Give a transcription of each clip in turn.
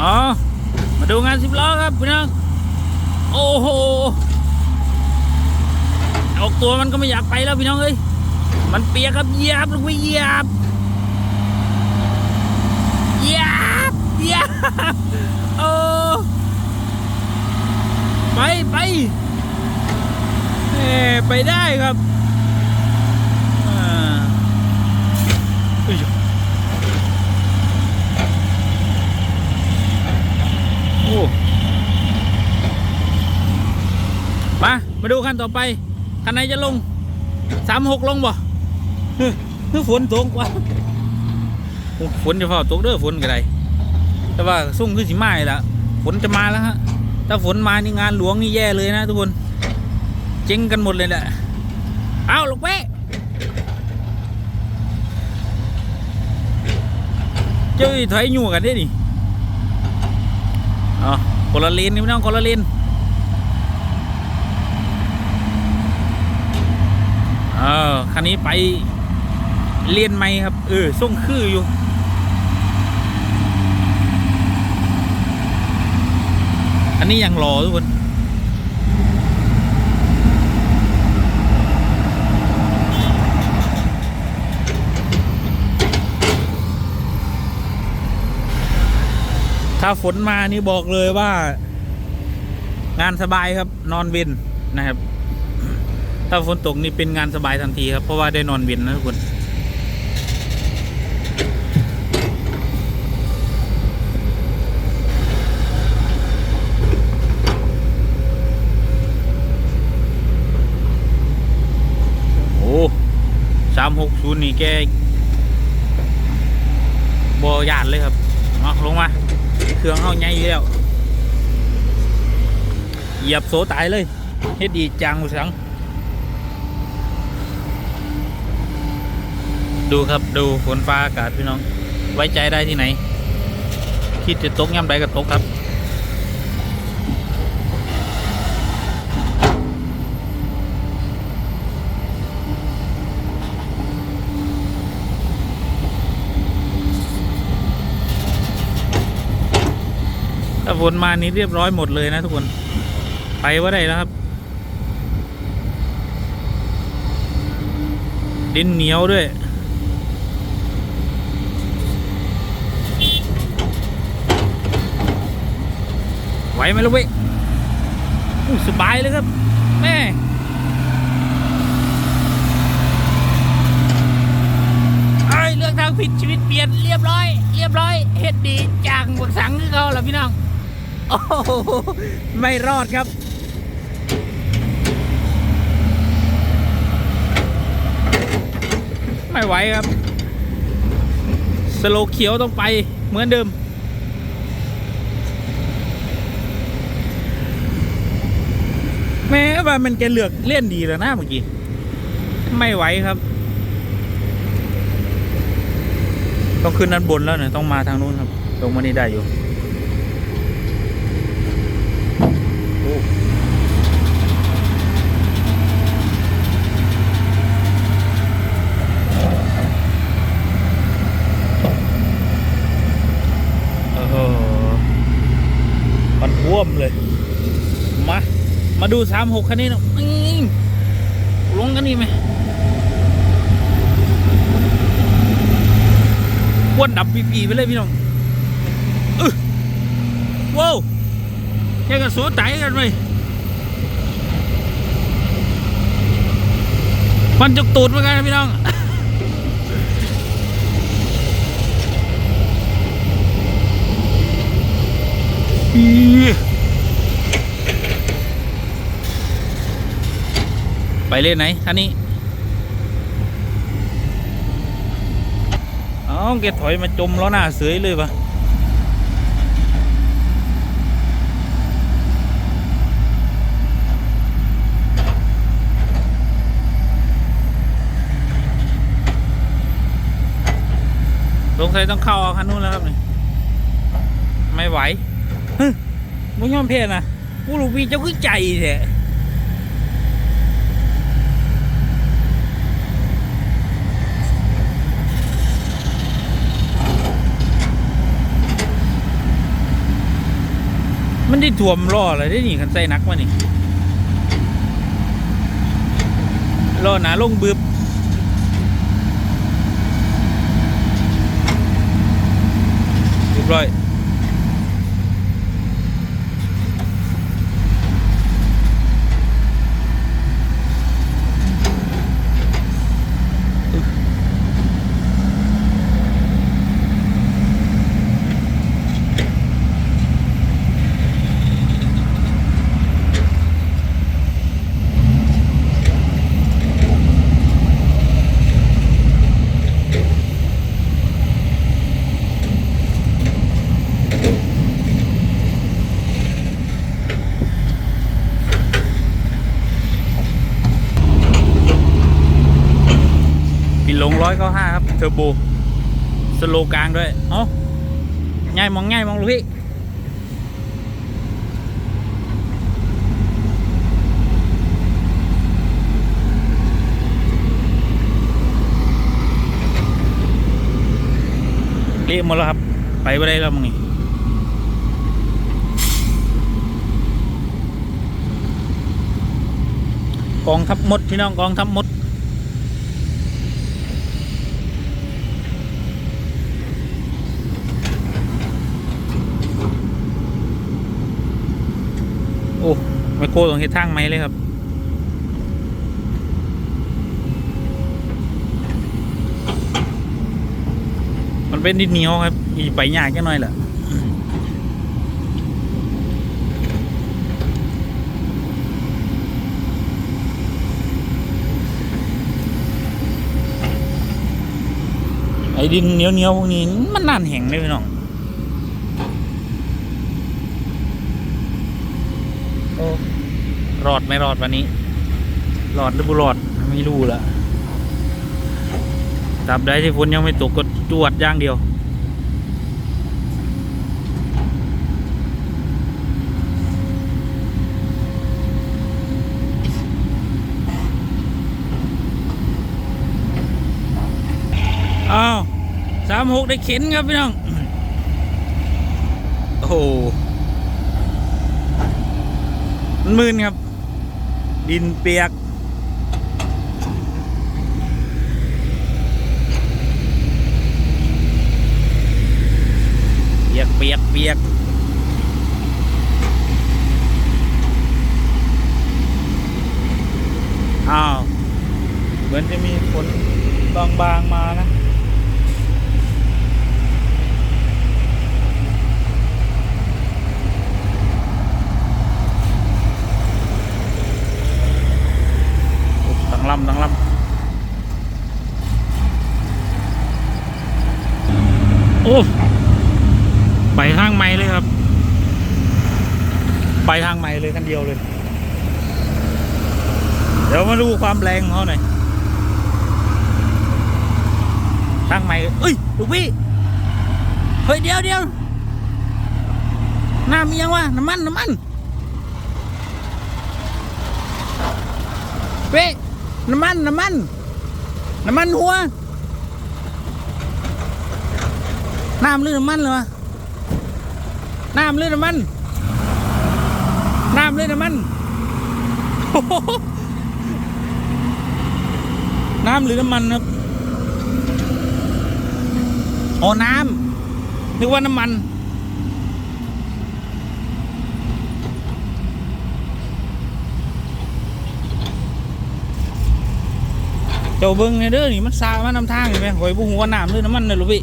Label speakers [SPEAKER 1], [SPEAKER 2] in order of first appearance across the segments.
[SPEAKER 1] อ๋อ มาดูงานสิบล้อครับพี่น้อง โอ้โห ออกตัวมันก็ไม่อยากไปแล้วพี่น้องเอ้ย มันเปียกครับเหยียบลงไปเหยียบเหยียบเหยียบโอ้ไปไปเอ้ไปได้ครับอ่าเอ้ยโอ้ มาดูคันต่อไปคันไหนจะลงสามหกลงบ่เฮ้ยฝนตกว่ะฝนจะเฝ้าตกเด้อฝนก็ได้แต่ว่าสุ่งคือสิมาอีกละฝนจะมาแล้วฮะถ้าฝนมานี่งานหลวงนี่แย่เลยนะทุกคนเจ๊งกันหมดเลยแหละเอาลูกเป๊ะเจ้าอีถอยอยู่กันได้ดิอ๋อคนละเลนนี่ไม่ต้องคนละเลน เออคันนี้ไปเรียนไหมครับ เออส่งคืออยู่อันนี้ยังรอทุกคนถ้าฝนมานี่บอกเลยว่า งานสบายครับนอนเวนนะครับ ถ้าฝนตกนี่เป็นงานสบายทันทีครับ เพราะว่าได้นอนเวียนนะทุกคนโอ้สามหกศูนย์นี่แกบอยานเลยครับมาลงมา เครื่องเข้าใหญ่อยู่แล้ว เหยียบโสตายเลยเฮ็ดดีจังสัง ดูครับดูฝนฟ้าอากาศพี่น้อง ไว้ใจได้ที่ไหน คิดจะตกย่ำใดก็ตกครับ ถ้าฝนมานี้เรียบร้อยหมดเลยนะทุกคน ไปว่าได้แล้วครับดินเหนียวด้วย ไหวไหมลูกเว้ยสบายเลยครับแม่ไอ้เลือกทางผิดชีวิตเปลี่ยนเรียบร้อย เรียบร้อยเฮ็ดดีจังบวกสังคือเขาเหรอพี่น้องโอ้โหไม่รอดครับไม่ไหวครับ สโลเขียวต้องไปเหมือนเดิม แม้ว่ามันแกเลือกเล่นดีแล้วนะเมื่อกี้ ไม่ไหวครับ ต้องขึ้นด้านบนแล้วเนี่ยต้องมาทางนู้นครับลงมานี่ได้อยู่โอ้โอ้โหมันท่วมเลย มา มาดูสามหกคันนี้นะอื้อลงกันนี่ไหมควนดับปีปีไปเลยพี่น้องอว้าวแค่กันสูใจกันไหมมันจุกตูดเหมือนกันนะพี่น้องอีไป เล่นไหนท่านนี้เอาแกถอยมาจมล้อหน้าเสยเลยปะสงสัยต้องเข้าคันนู้นแล้วครับนี่ไม่ไหวเฮ้ยมึงยอมเพลนะผู้ลูกพี่เจ้าคือใจแท้ มันได้ถ่วมล้ออะไรได้นี่คันใส่นักวะนี่ล้อหนาลงบึบเรียบร้อย ปิดลงร้อยเก้าห้าครับ เทอร์โบ สโลกลางด้วย เอ้าง่ายมองง่ายมองลูกพี่ เละหมดแล้วครับ ไปไม่ได้แล้วมึงนี่กองทัพมด พี่น้องกองทัพมด โอ้ไม โครตรงเฮ็ดทางไหมเลยครับมันเป็นดินเหนียวครับอีไปยากแค่น้อยแหละไอ้ดินเหนียวเหนียวๆพวกนี้มันนานแห้งเลยพี่น้องโอ้ รอดไม่รอดวันนี้ รอดหรือบุรอดไม่รู้ละตราบใดที่ฝนยังไม่ตกก็จวดอย่างเดียว อ้าวสามหกได้เข็นครับพี่น้อง โอ้โหมันมืนครับ ดินเปียก เปียกเปียกเปียกอ้าว เหมือนจะมีฝนบางๆมานะ ตั้งลำตั้งลำโอ้ ไปทางไม่เลยครับ ไปทางไม่เลยคันเดียวเลย เดูความแรงของเขาหน่อยทางไม่เอ้ยลูกพี่ เฮ้ยเดี๋ยวเดี๋ยวน้ำมียังวะน้ำมันน้ำมันเว้ยน้ำมันน้ำมันน้ำมันหัว น้ำหรือน้ำมันเหรอน้ำหรือน้ำมันน้ำหรือน้ำมันโอ้โห น้ำหรือน้ำมันครับโอ้น้ำนึกว่าน้ำมันเจ้าเบิ้งไงเด้อนี่มันซามันนำทางเห็นไหมหอยบุหัวาน้ำด้วยน้ำมันเลยลูกพี่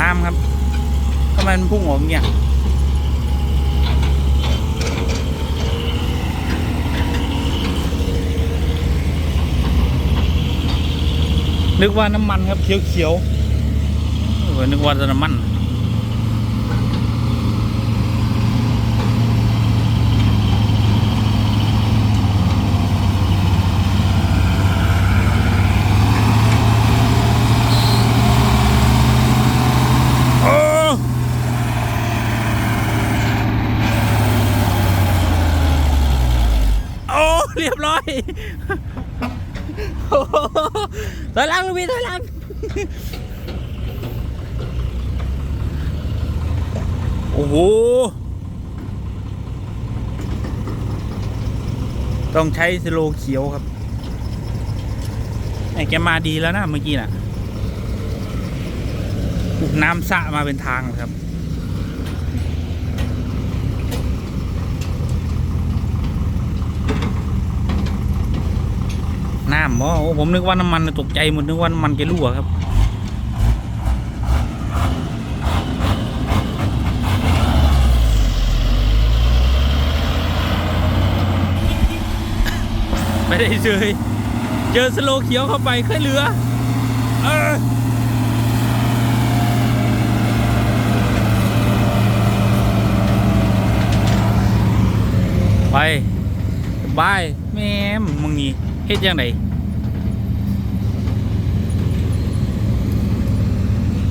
[SPEAKER 1] น้ำครับทำไมมันพุ่งออกอย่างเงี้ย นึกว่าน้ำมันครับเขียวๆเออนึกว่าจะน้ำมันอ้โอ้เรียบร้อย ถอยหลังลูกพี่ถอยหลังโอ้โห ต้องใช้สโลเขียวครับไอ้แกมาดีแล้วนะเมื่อกี้น่ะ น้ำสะมาเป็นทางครับ น้ำบ่โอ้ผมนึกว่าน้ำมันตกใจหมดนึกว่าน้ำมันจะรั่วครับไม่ได้เจอเจอสโลเขียวเข้าไปค่อยเหลือเออไปบายแม่มมึงนี่เฮ็ดยังไง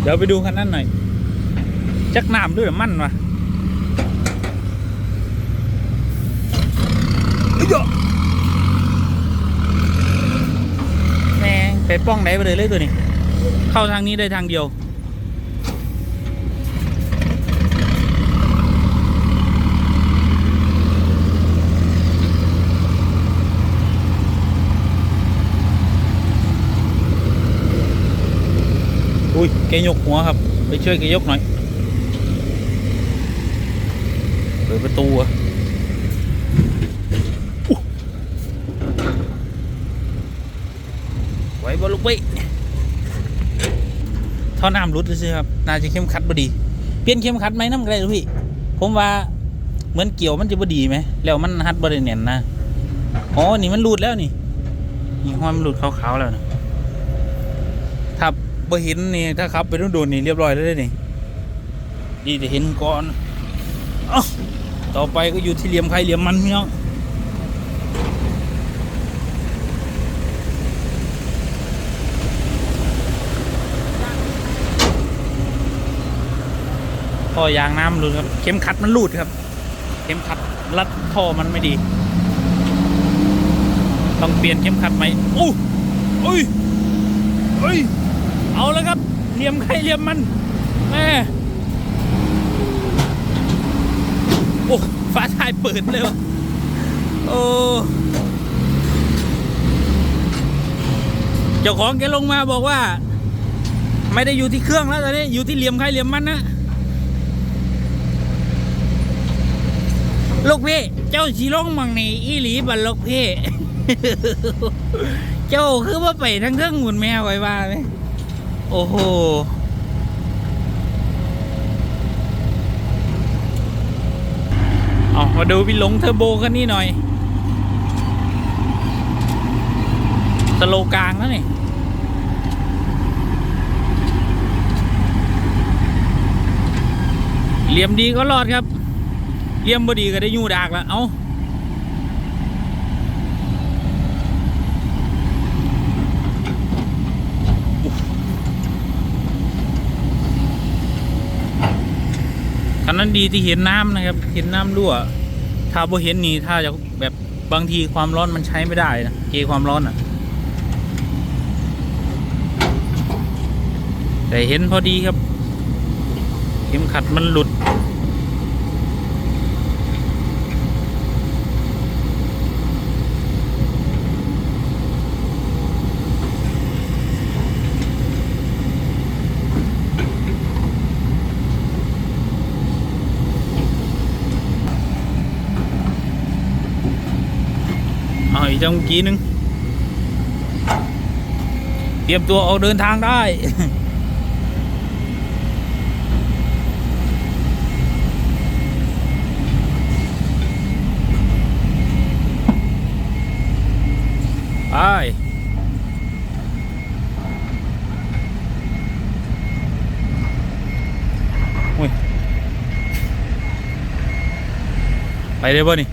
[SPEAKER 1] เดี๋ยวไปดูคันนั้นหน่อย จักน้ำด้วยหรือมันวะเอ้ยโยแม่งไปป้องไหนไปเลยเลยตัวนี้ เข้าทางนี้ได้ทางเดียว กยกหัวครับ ไปช่วยแกยกหน่อย เปิดประตูอะไว้บอลูกไว้ท่อน้ำรุดซื้อๆครับ น่าจะเข้มขัดบดี เปลี่ยนเข้มขัดไหมน้ำกระไรลูกพี่ ผมว่าเหมือนเกี่ยวมันจะบดีไหม แล้วมันฮัดบริเนียนนะ อ๋อ นี่มันรูดแล้วนี่ นี่ห้อยมันรูดขาวๆแล้วนะถ้าบ่ เห็นนี่ถ้าขับไปโดนๆนี่เรียบร้อยแล้วเด้นี่ดีจะเห็นก่อนอต่อไปก็อยู่ที่เหลี่ยมใครเหลี่ยมมันพี่น้องท่อยางน้ำหลุดครับ เข็มขัดมันหลุดครับ เข็มขัดรัดท่อมันไม่ดี ต้องเปลี่ยนเข็มขัดใหม่อู้อุ้ยเฮ้ย เอาแล้วครับเหลี่ยมใครเหลี่ยมมันแม่โอ้ฟ้าชายเปิดเลยวะโอ้เจ้าของแกลงมาบอกว่า ไม่ได้อยู่ที่เครื่องแล้วตอนนี้อยู่ที่เหลี่ยมใครเหลี่ยมมันนะลูกพี่ เจ้าสีลงมังนี่อีหลีบันลูกพี่ เจ้าคือว่าไปทั้งเครื่องหมุนแมวไว้ว่าไหม โอ้โห เอามาดูพี่หลงเทอร์โบกันนี่หน่อย สโลกลางแล้วนี่เหลี่ยมดีก็รอดครับเหลี่ยมบดีก็ได้ยูดากแล้ว เอาคั นั้นดีที่เห็นน้ำนะครับ เห็นน้ำรั่ว ถ้าบ่เห็นนี่ถ้าจะแบบบางทีความร้อนมันใช้ไม่ได้นะเกความร้อนอะ แต่เห็นพอดีครับ เข็มขัดมันหลุด เอาอีกจังกี้หนึง เตรียมตัวออกเดินทางได้ไปอุ้ยไปได้ป่ะนี่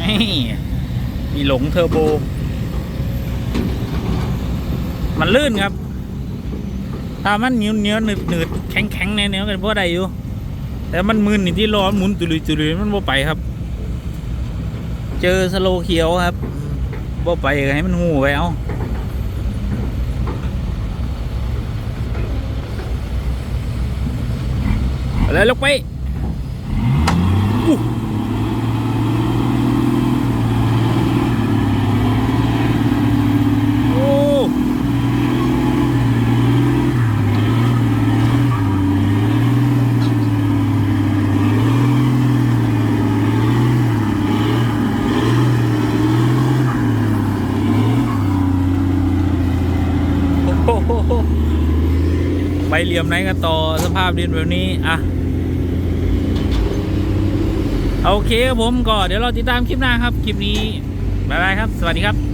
[SPEAKER 1] นี่มี หลงเทอร์โบ มันลื่นครับถ้ามันเหนียวเหนียวหนืดหนืดแข็งแข็งแน่เนี้ยกันพอได้อยู่ แต่มันมึนนี่ที่ล้อนหมุนตุลุยตุลุยมันบ่ไปครับ เจอสโลเขียวครับบ่ไปให้มันหูไปเอาเอาเลยลกไปอู้โอ้โอ้โหไป เหลี่ยมไหนกันต่อสภาพดินแบบนี้อะโอเคครับผมก็เดี๋ยวเราติดตามคลิปหน้าครับ คลิปนี้ บ๊ายบายครับ สวัสดีครับ